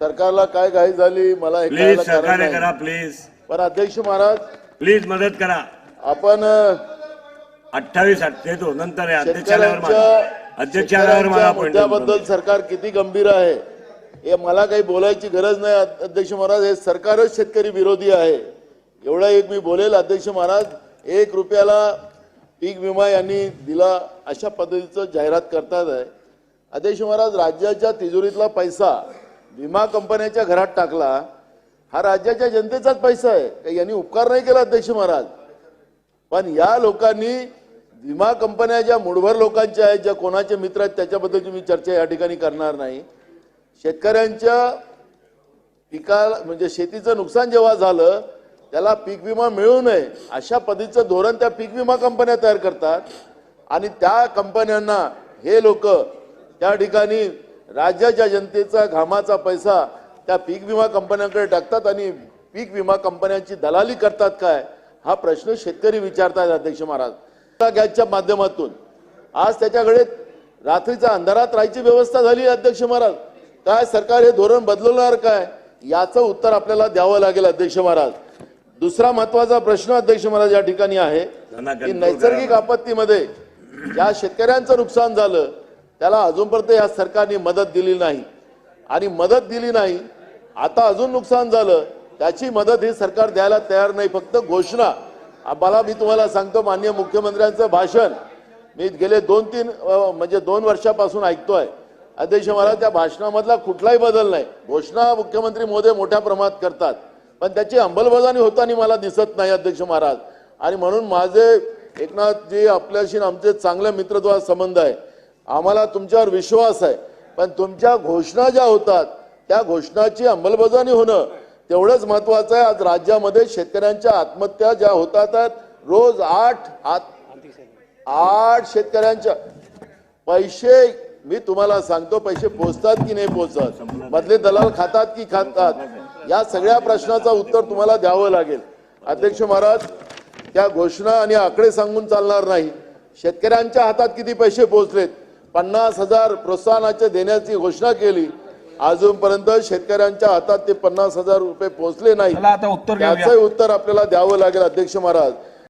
सरकारला काय घाई झाली मला हे प्लीज कळायला कारण सहकार्य नाही. करा प्लीज पण अध्यक्ष महाराज प्लीज मदत करा आपण अठ्ठावीस देतो नंतर आहे. मला मला शेतकऱ्यांच्या मुद्द्याबद्दल देतो. सरकार किती गंभीर आहे हे मला काही बोलायची गरज नाही अ- अध्यक्ष महाराज हे सरकारच शेतकरी विरोधी आहे एवढा एक मी बोलेल अध्यक्ष महाराज एक रुपयाला पीक विमा यांनी दिला अशा पद्धतीचं जाहिरात करतात आहे अध्यक्ष महाराज राज्याच्या तिजोरीतला पैसा विमा कंपन्याच्या घरात टाकला हा राज्याच्या जनतेचाच पैसा आहे. काही यांनी उपकार नाही केला अध्यक्ष महाराज. पण या लोकांनी विमा कंपन्या ज्या मुठभर लोकांच्या आहेत ज्या कोणाचे मित्र आहेत त्याच्याबद्दलची मी चर्चा या ठिकाणी करणार नाही. शेतकऱ्यांच्या पिका म्हणजे शेतीचं नुकसान जेव्हा झालं त्याला पीक विमा मिळू नये अशा पद्धतीचं धोरण त्या पीक विमा कंपन्या तयार करतात. आणि त्या कंपन्यांना हे लोक त्या ठिकाणी राज्याच्या जनतेचा घामाचा पैसा त्या पीक विमा कंपन्यांकडे टाकतात आणि पीक विमा कंपन्यांची दलाली करतात काय? हा प्रश्न शेतकरी विचारतात अध्यक्ष महाराज. गॅसच्या माध्यमातून. आज त्याच्याकडे रात्रीच्या अंधारात राहायची व्यवस्था झाली अध्यक्ष महाराज. काय सरकार हे धोरण बदलवणार काय? याचं उत्तर आपल्याला द्यावं लागेल अध्यक्ष महाराज. दुसरा महत्त्वाचा प्रश्न अध्यक्ष महाराज या ठिकाणी आहे की नैसर्गिक. आपत्तीमध्ये ज्या शेतकऱ्यांचं नुकसान झालं त्याला अजूनपर्यंत या सरकारने मदत दिली नाही. आणि मदत दिली नाही आता अजून नुकसान झालं त्याची मदत ही सरकार द्यायला तयार नाही. फक्त घोषणा. मला मी तुम्हाला सांगतो माननीय मुख्यमंत्र्यांचं भाषण मी गेले दोन तीन म्हणजे दोन वर्षापासून ऐकतोय. अध्यक्ष महाराज त्या भाषणामधला कुठलाही बदल नाही. घोषणा मुख्यमंत्री मोदी मोठ्या प्रमाणात करतात. पण त्याची अंमलबजावणी होताना मला दिसत नाही अध्यक्ष महाराज. आणि म्हणून माझे एकनाथजी आपल्याशी आमचे चांगले मित्रत्वा संबंध आहे. आम्हाला तुमच्यावर विश्वास आहे. पण तुमच्या घोषणा ज्या होतात त्या घोषणाची अंमलबजावणी होणं तेवढंच महत्वाचं आहे. आज राज्यामध्ये शेतकऱ्यांच्या आत्महत्या ज्या होतात रोज आठ आत- आठ शेतकऱ्यांच्या पैसे मी तुम्हाला सांगतो पैसे पोचतात की नाही पोचतात मधले दलाल खातात की खातात? या सगळ्या प्रश्नाचं उत्तर तुम्हाला द्यावं लागेल. अध्यक्ष महाराज त्या घोषणा आणि आकडे सांगून चालणार नाही. शेतकऱ्यांच्या हातात किती पैसे पोहोचलेत पन्नास हजार प्रोत्साहनाचे देण्याची घोषणा केली. अजूनपर्यंत शेतकऱ्यांच्या हातात ते पन्नास हजार रुपये पोहोचले नाही. त्याचंही उत्तर आपल्याला द्यावं लागेल अध्यक्ष महाराज.